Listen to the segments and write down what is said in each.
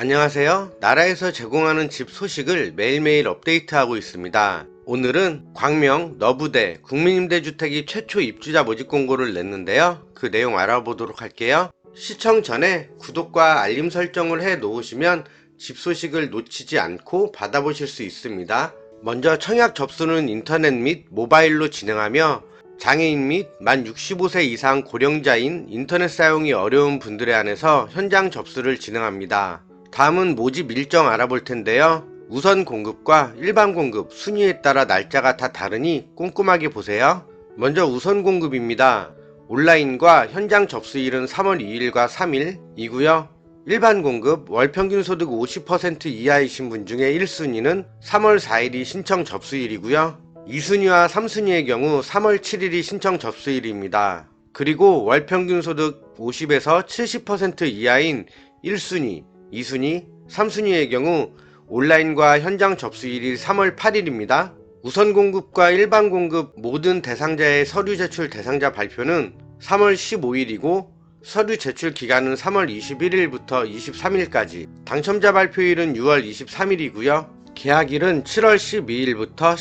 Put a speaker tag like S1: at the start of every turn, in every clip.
S1: 안녕하세요. 나라에서 제공하는 집 소식을 매일매일 업데이트하고 있습니다. 오늘은 광명 너부대 국민임대주택이 최초 입주자 모집 공고를 냈는데요. 그 내용 알아보도록 할게요. 시청 전에 구독과 알림 설정을 해 놓으시면 집 소식을 놓치지 않고 받아보실 수 있습니다. 먼저 청약 접수는 인터넷 및 모바일로 진행하며 장애인 및 만 65세 이상 고령자인 인터넷 사용이 어려운 분들에 한해서 현장 접수를 진행합니다. 다음은 모집 일정 알아볼 텐데요. 우선 공급과 일반 공급 순위에 따라 날짜가 다 다르니 꼼꼼하게 보세요. 먼저 우선 공급입니다. 온라인과 현장 접수일은 3월 2일과 3일이고요. 일반 공급 월 평균 소득 50% 이하이신 분 중에 1순위는 3월 4일이 신청 접수일이고요. 2순위와 3순위의 경우 3월 7일이 신청 접수일입니다. 그리고 월 평균 소득 50에서 70% 이하인 1순위, 2순위, 3순위의 경우 온라인과 현장 접수일이 3월 8일입니다. 우선 공급과 일반 공급 모든 대상자의 서류 제출 대상자 발표는 3월 15일이고 서류 제출 기간은 3월 21일부터 23일까지 당첨자 발표일은 6월 23일이고요. 계약일은 7월 12일부터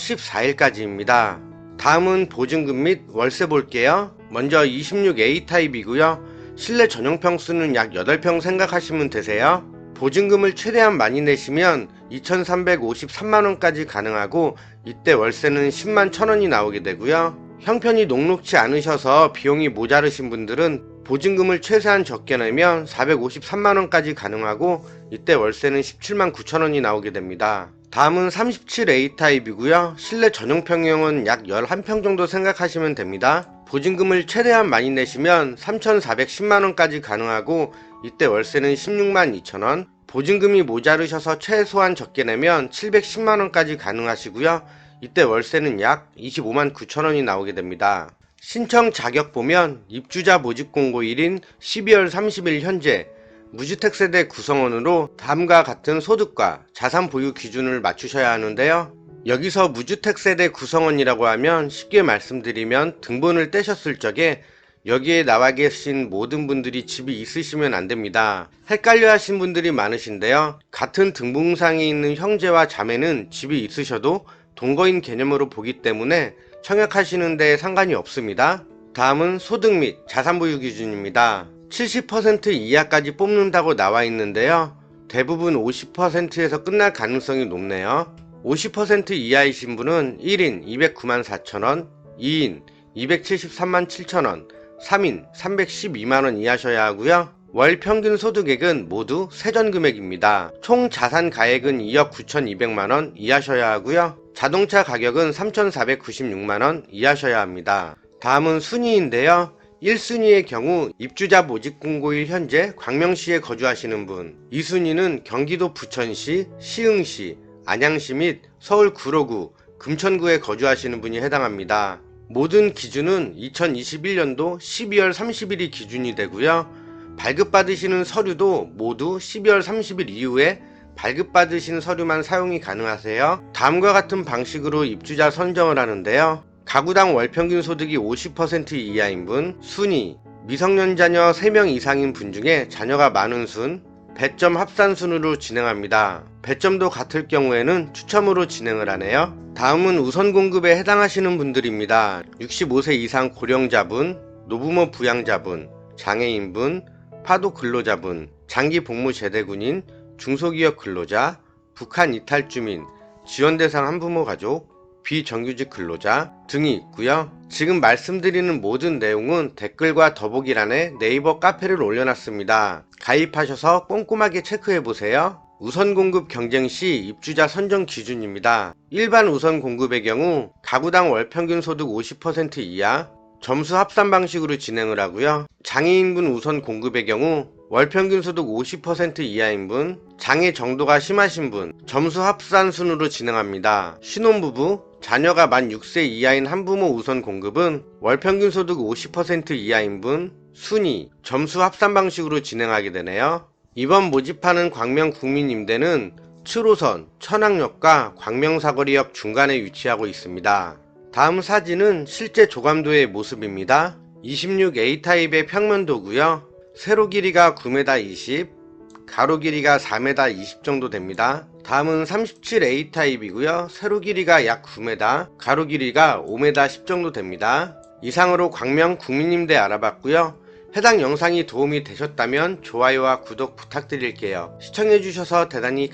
S1: 14일까지입니다. 다음은 보증금 및 월세 볼게요. 먼저 26A 타입이고요. 실내 전용 평수는 약 8평 생각하시면 되세요. 보증금을 최대한 많이 내시면 2,353만원까지 가능하고 이때 월세는 10만 1천원이 나오게 되고요. 형편이 녹록치 않으셔서 비용이 모자르신 분들은 보증금을 최대한 적게 내면 453만원까지 가능하고 이때 월세는 17만 9천원이 나오게 됩니다. 다음은 37A 타입이고요. 실내 전용 평형은 약 11평 정도 생각하시면 됩니다. 보증금을 최대한 많이 내시면 3,410만원까지 가능하고 이때 월세는 16만 2천원, 보증금이 모자르셔서 최소한 적게 내면 710만원까지 가능하시고요. 이때 월세는 약 25만 9천원이 나오게 됩니다. 신청 자격 보면 입주자 모집 공고일인 12월 30일 현재 무주택 세대 구성원으로 다음과 같은 소득과 자산 보유 기준을 맞추셔야 하는데요. 여기서 무주택 세대 구성원이라고 하면 쉽게 말씀드리면 등본을 떼셨을 적에 여기에 나와 계신 모든 분들이 집이 있으시면 안 됩니다. 헷갈려 하신 분들이 많으신데요. 같은 등본상에 있는 형제와 자매는 집이 있으셔도 동거인 개념으로 보기 때문에 청약하시는 데 상관이 없습니다. 다음은 소득 및 자산 보유 기준입니다. 70% 이하까지 뽑는다고 나와 있는데요. 대부분 50%에서 끝날 가능성이 높네요. 50% 이하이신 분은 1인 209만 4천원, 2인 273만 7천원, 3인 312만원 이하셔야 하고요. 월 평균 소득액은 모두 세전 금액입니다. 총 자산 가액은 2억 9,200만원 이하셔야 하고요. 자동차 가격은 3,496만원 이하셔야 합니다. 다음은 순위인데요. 1순위의 경우 입주자 모집 공고일 현재 광명시에 거주하시는 분 2순위는 경기도 부천시, 시흥시, 안양시 및 서울 구로구, 금천구에 거주하시는 분이 해당합니다. 모든 기준은 2021년도 12월 30일이 기준이 되고요. 발급받으시는 서류도 모두 12월 30일 이후에 발급받으신 서류만 사용이 가능하세요. 다음과 같은 방식으로 입주자 선정을 하는데요. 가구당 월평균 소득이 50% 이하인 분, 순위, 미성년 자녀 3명 이상인 분 중에 자녀가 많은 순, 배점 합산 순으로 진행합니다. 배점도 같을 경우에는 추첨으로 진행을 하네요. 다음은 우선 공급에 해당하시는 분들입니다. 65세 이상 고령자분, 노부모 부양자분, 장애인분, 파도 근로자분, 장기 복무 제대군인, 중소기업 근로자, 북한 이탈 주민, 지원 대상 한부모 가족, 비정규직 근로자 등이 있고요. 지금 말씀드리는 모든 내용은 댓글과 더보기란에 네이버 카페를 올려놨습니다. 가입하셔서 꼼꼼하게 체크해 보세요. 우선 공급 경쟁 시 입주자 선정 기준입니다. 일반 우선 공급의 경우 가구당 월 평균 소득 50% 이하 점수 합산 방식으로 진행을 하고요. 장애인분 우선 공급의 경우 월 평균 소득 50% 이하인 분, 장애 정도가 심하신 분, 점수 합산 순으로 진행합니다. 신혼부부, 자녀가 만 6세 이하인 한부모 우선 공급은 월 평균 소득 50% 이하인 분, 순위, 점수 합산 방식으로 진행하게 되네요. 이번 모집하는 광명 국민임대는 7호선 천왕역과 광명사거리역 중간에 위치하고 있습니다. 다음 사진은 실제 조감도의 모습입니다. 26A 타입의 평면도고요. 세로 길이가 9m 20, 가로 길이가 4m 20 정도 됩니다. 다음은 37A 타입이고요. 세로 길이가 약 9m, 가로 길이가 5m 10 정도 됩니다. 이상으로 광명 국민임대 알아봤고요. 해당 영상이 도움이 되셨다면 좋아요와 구독 부탁드릴게요. 시청해주셔서 대단히